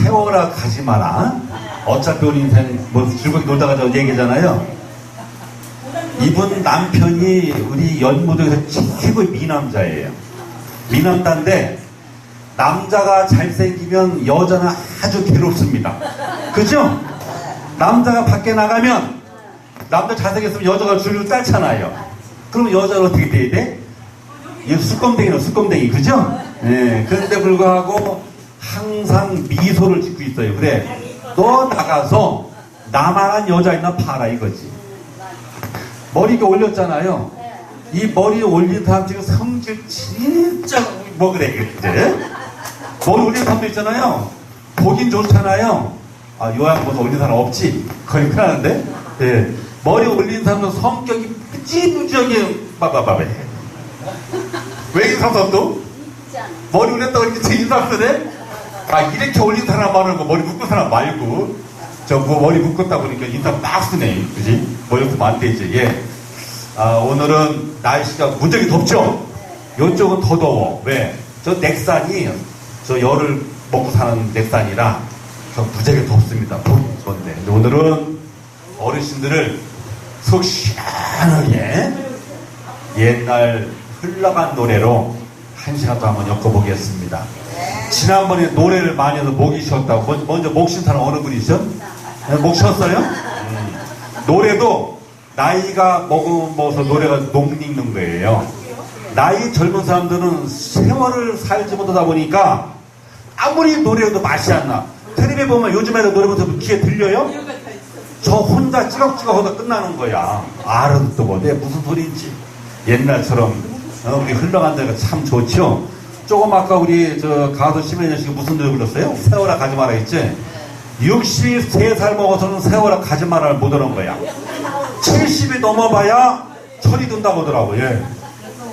세워라 가지 마라. 어차피 우리 인생 뭐 즐겁게 놀다가 저 얘기잖아요. 이분 남편이 우리 연무동에서 최고의 미남자예요. 미남자인데 남자가 잘생기면 여자는 아주 괴롭습니다. 그죠? 남자가 밖에 나가면 남자 잘생겼으면 여자가 줄을 딸잖아요. 그럼 여자는 어떻게 돼야 돼? 이 수검댕이는 수검댕이 그죠? 예. 그런데 불구하고 항상 미소를 짓고 있어요. 그래. 너 나가서 나만한 여자 있나 봐라 이거지. 머리가 올렸잖아요. 이 머리 올린 사람 지금 성질 진짜 뭐 그래 이제 머리 올린 사람도 있잖아요. 보긴 좋잖아요. 아 요양보다 올린 사람 없지. 거의 큰하는데 예. 머리 올린 사람은 성격이 찌부지하게 빠바바해. 왜이 사람도 머리 올렸다고 이렇게 제 인상 쓰네? 아 이렇게 올린 사람 말하는 거 머리 묶은 사람 말고 저 뭐 머리 묶었다 보니까 인상 빡 쓰네 그지? 머리 묶으면 안 되지 예. 아 오늘은 날씨가 무지하게 덥죠? 이쪽은 더 더워 왜? 저 넥산이 저 열을 먹고 사는 넥산이라 저 무지하게 덥습니다 근데 오늘은 어르신들을 속 시원하게 옛날 흘러간 노래로 한 시간 동안 엮어보겠습니다. 지난번에 노래를 많이 해서 목이 쉬었다고. 먼저, 먼저 목쉰 사람 어느 분이죠? 네, 목 쉬었어요? 음. 노래도 나이가 먹으면서 노래가 녹익는 거예요. 나이 젊은 사람들은 세월을 살지 못하다 보니까 아무리 노래해도 맛이 안 나. 텔레비 보면 요즘에도 노래 부터 귀에 들려요? 저 혼자 찌걱찌걱 하다 끝나는 거야. 뭐, 내 무슨 소리인지. 옛날처럼 어, 우리 흘러간 데가 참 좋죠. 조금 아까 우리 저 가수 심혜연 씨가 무슨 노래 불렀어요? 세월아 가지 마라 했지? 63살 먹어서는 세월아 가지 마라를 못 하는 거야. 70이 넘어봐야 철이 든다고 하더라고요. 예.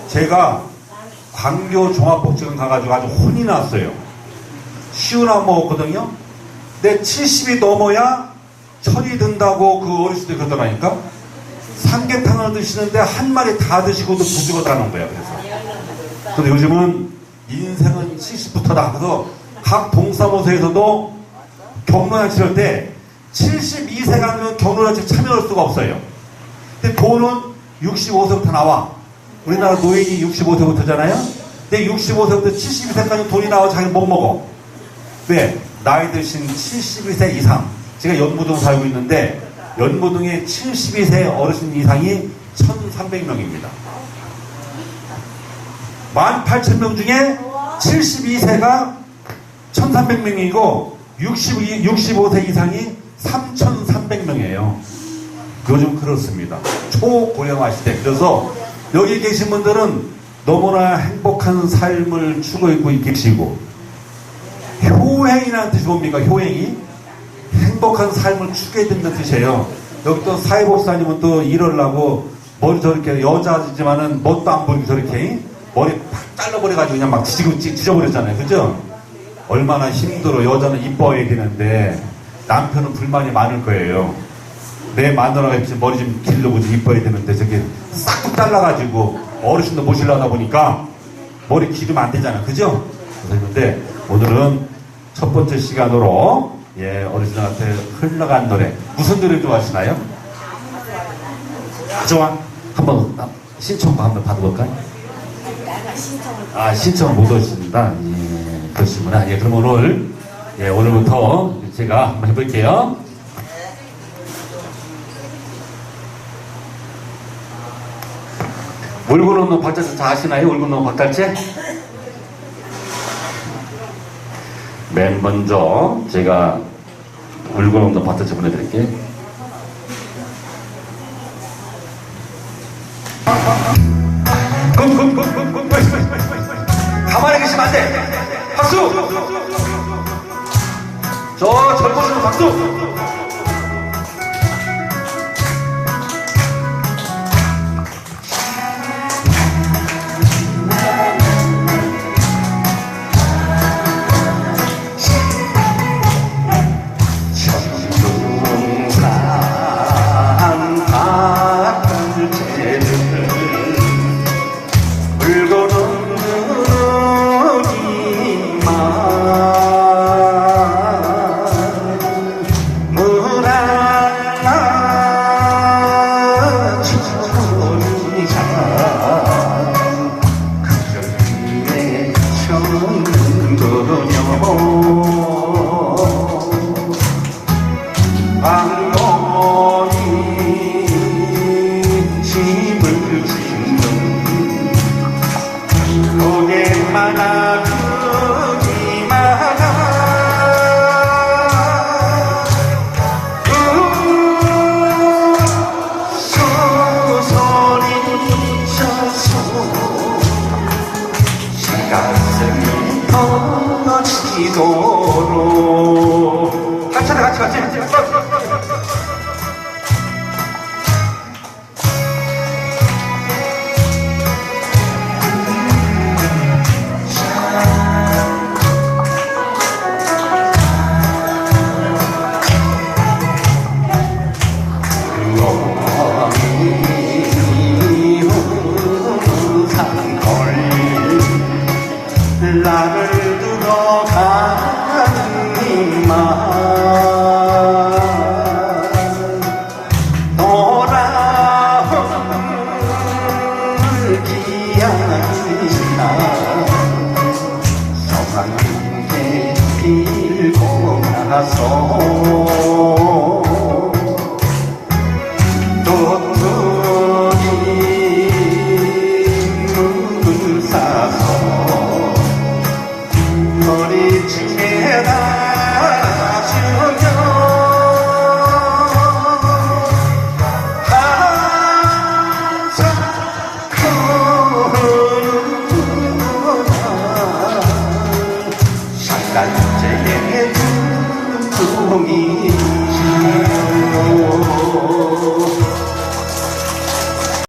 제가 광교 종합복지관 가가지고 아주 혼이 났어요. 시원한 먹었거든요. 근데 70이 넘어야 철이 든다고 그 어르신들이 그러더라니까. 삼계탕을 드시는데 한 마리 다 드시고도 부족하다는 거야. 그래서. 근데 요즘은 인생은 70부터다. 그래서 각 동사무소에서도 경로잔치 할때 72세가 아니면 경로잔치 참여할 수가 없어요. 근데 돈은 65세부터 나와. 우리나라 노인이 65세부터잖아요. 근데 65세부터 72세까지 돈이 나와 자기 못 먹어. 왜? 나이 드신 72세 이상. 제가 연무동 살고 있는데 연무동의 72세 어르신 이상이 1,300명입니다. 18,000명 중에 72세가 1,300명이고 62, 65세 이상이 3,300명이에요. 요즘 그렇습니다. 초고령화 시대. 그래서 여기 계신 분들은 너무나 행복한 삶을 추구하고 계시고 효행이라는 뜻이 뭡니까? 효행이 행복한 삶을 추구해야 된다는 뜻이에요. 여기 또 사회복사님은 또 이러려고 머리 저렇게 여자지만은 멋도 안 보이고 저렇게 머리 팍 잘라버려가지고 그냥 막 지지고 찢어버렸잖아요. 그죠? 얼마나 힘들어. 여자는 이뻐야 되는데 남편은 불만이 많을 거예요. 내 마누라가 이렇게 머리 좀좀 이뻐야 되는데 저게 싹둑 잘라가지고 어르신도 모시려다 보니까 머리 기르면 안 되잖아. 그죠? 그런데 오늘은 첫 번째 시간으로 예, 어르신한테 흘러간 노래. 무슨 노래 좋아하시나요? 좋아. 한번 신청도 한번 받아볼까요? 아, 신청 못 오신다. 예, 그러시구나. 예, 그럼 오늘, 예, 오늘부터 제가 한번 해볼게요. 울고 넘는 박자스 다 아시나요? 울고 넘는 박달재? 맨 먼저 제가 울고 넘는 박달재 보내드릴게요. 안 돼. 박수! 저 젊어지는 박수! see razões.